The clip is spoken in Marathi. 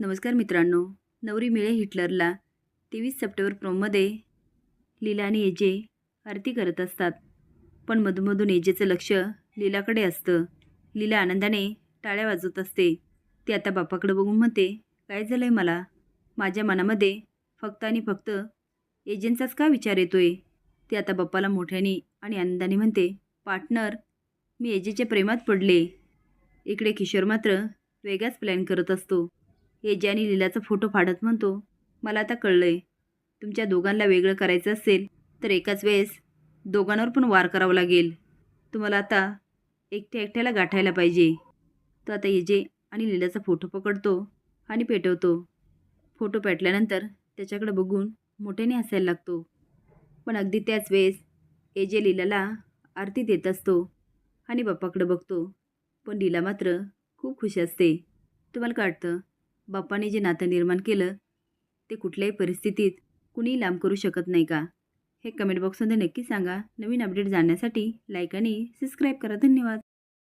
नमस्कार मित्रांनो नवरी मिळे हिटलरला तेवीस सप्टेंबर प्रोममध्ये लीला आणि एजे आरती करत असतात. पण मधूनमधून एजेचं लक्ष लीलाकडे असतं. लीला आनंदाने टाळ्या वाजवत असते. ती आता बापाकडे बघून म्हणते काय झालं आहे मला? माझ्या मनामध्ये फक्त आणि फक्त एजंटचाच का विचार येतोय? ती आता बाप्पाला मोठ्याने आणि आनंदाने म्हणते पार्टनर मी एजेच्या प्रेमात पडले. इकडे किशोर मात्र वेगळाच प्लॅन करत असतो. एजे आणि लीलाचा फोटो फाडत म्हणतो मला आता कळलं आहे तुमच्या दोघांना वेगळं करायचं असेल तर एकाच वेळेस दोघांवर पण वार करावा लागेल. तुम्हाला आता एकट्या एकट्याला गाठायला पाहिजे. तो आता एजे आणि लीलाचा फोटो पकडतो आणि पेटवतो. फोटो पेटल्यानंतर त्याच्याकडे बघून मोठ्याने हसायला लागतो. पण अगदी त्याच वेळेस एजे लीलाला आरती देत असतो आणि बाप्पाकडे बघतो पण लीला मात्र खूप खुश असते. तुम्हाला काय वाटतं? बाप्पाने जे नातं निर्माण केलं ते कुठल्याही परिस्थितीत कुणीही लांब करू शकत नाही का? हे कमेंट बॉक्समध्ये नक्की सांगा. नवीन अपडेट जाणण्यासाठी लाईक आणि सबस्क्राईब करा. धन्यवाद.